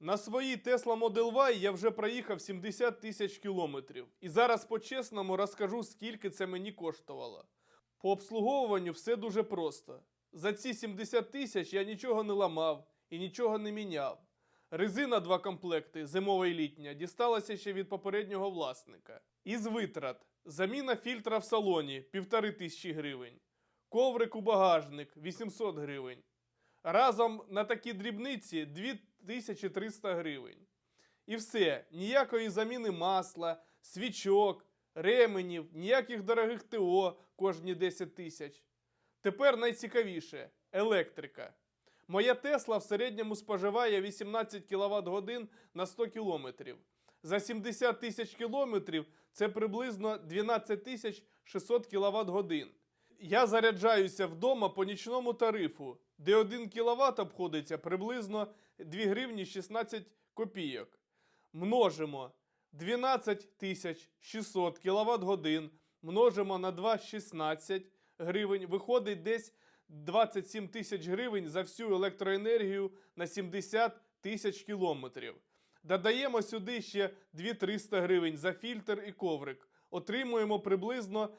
На своїй Tesla Model Y я вже проїхав 70 тисяч кілометрів. І зараз по-чесному розкажу, скільки це мені коштувало. По обслуговуванню все дуже просто. За ці 70 тисяч я нічого не ламав і нічого не міняв. Резина два комплекти, зимова і літня, дісталася ще від попереднього власника. Із витрат заміна фільтра в салоні півтори тисячі гривень, коврик у багажник 800 гривень. Разом на такі дрібниці 2300 гривень. І все, ніякої заміни масла, свічок, ременів, ніяких дорогих ТО кожні 10 тисяч. Тепер найцікавіше електрика. Моя Тесла в середньому споживає 18 кВт годин на 100 км. За 70 тисяч кілометрів це приблизно 12 тисяч 600 кВт годин. Я заряджаюся вдома по нічному тарифу, де 1 кВт обходиться приблизно 2 гривні 16 копійок. Множимо 12 тисяч 600 кВт годин, множимо на 2,16 гривень, виходить десь 27 тисяч гривень за всю електроенергію на 70 тисяч кілометрів. Додаємо сюди ще 2-300 гривень за фільтр і коврик. Отримуємо приблизно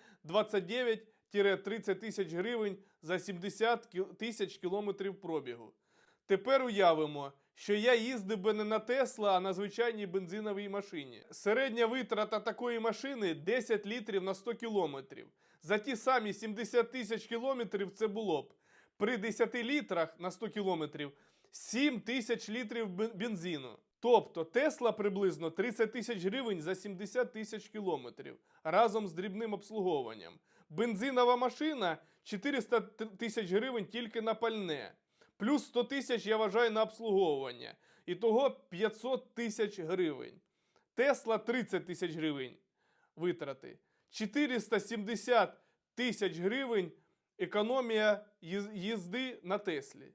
29-30 тисяч гривень за 70 тисяч кілометрів пробігу. Тепер уявимо, що я їздив би не на Тесла, а на звичайній бензиновій машині. Середня витрата такої машини 10 літрів на 100 кілометрів. За ті самі 70 тисяч кілометрів це було б при 10 літрах на 100 кілометрів 7 тисяч літрів бензину. Тобто Тесла приблизно 30 тисяч гривень за 70 тисяч кілометрів разом з дрібним обслуговуванням. Бензинова машина 400 тисяч гривень тільки на пальне. Плюс 100 тисяч я вважаю на обслуговування. Ітого 500 тисяч гривень. Тесла 30 тисяч гривень витрати. 470 тисяч гривень економія їзди на Теслі.